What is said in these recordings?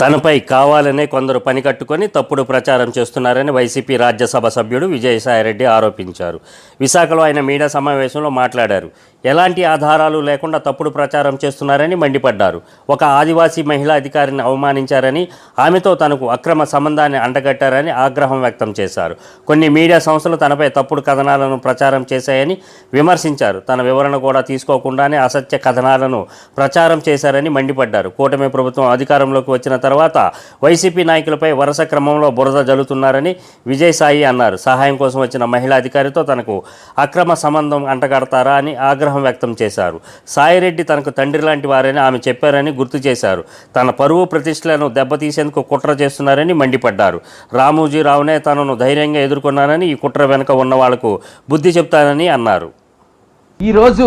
తనపై కావాలనే కొందరు పని కట్టుకొని తప్పుడు ప్రచారం చేస్తున్నారని వైసీపీ రాజ్యసభ సభ్యుడు విజయసాయిరెడ్డి ఆరోపించారు. విశాఖలో ఆయన మీడియా సమావేశంలో మాట్లాడారు. ఎలాంటి ఆధారాలు లేకుండా తప్పుడు ప్రచారం చేస్తున్నారని మండిపడ్డారు. ఒక ఆదివాసీ మహిళా అధికారిని అవమానించారని ఆమెతో తనకు అక్రమ సంబంధాన్ని అంటగట్టారని ఆగ్రహం వ్యక్తం చేశారు. కొన్ని మీడియా సంస్థలు తనపై తప్పుడు కథనాలను ప్రచారం చేశాయని విమర్శించారు. తన వివరణ కూడా తీసుకోకుండానే అసత్య కథనాలను ప్రచారం చేశారని మండిపడ్డారు. కూటమి ప్రభుత్వం అధికారంలోకి వచ్చిన తర్వాత వైసీపీ నాయకులపై వరుస క్రమంలో బురద జల్లుతున్నారని విజయసాయి అన్నారు. సహాయం కోసం వచ్చిన మహిళా అధికారితో తనకు అక్రమ సంబంధం అంటగడతారా అని ఆగ్రహం వ్యక్తం చేశారు. సాయిరెడ్డి తనకు తండ్రి లాంటి వారని ఆమె చెప్పారని గుర్తు చేశారు. తన పరువు ప్రతిష్టలను దెబ్బతీసేందుకు కుట్ర చేస్తున్నారని మండిపడ్డారు. రామోజీరావునే తనను ధైర్యంగా ఎదుర్కొన్నానని ఈ కుట్ర వెనుక ఉన్న వాళ్ళకు బుద్ధి చెప్తానని అన్నారు. ఈరోజు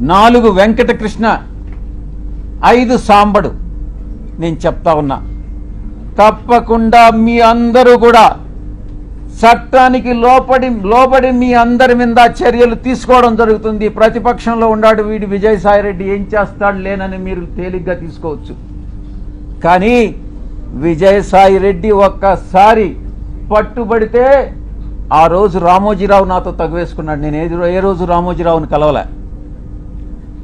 నాలుగు వెంకటకృష్ణ ఐదు సాంబడు. నేను చెప్తా ఉన్నా. తప్పకుండా మీ అందరూ కూడా చట్టానికి లోపడి లోబడి మీ అందరి మీద చర్యలు తీసుకోవడం జరుగుతుంది. ప్రతిపక్షంలో ఉన్నాడు వీడి విజయసాయిరెడ్డి. ఏం చేస్తాడు లేనని మీరు తేలిగ్గా తీసుకోవచ్చు. కానీ విజయసాయిరెడ్డి ఒక్కసారి పట్టుబడితే ఆ రోజు రామోజీరావు నాతో తగువేసుకున్నాడు. నేను ఏ ఏ రోజు రామోజీరావుని కలవలే.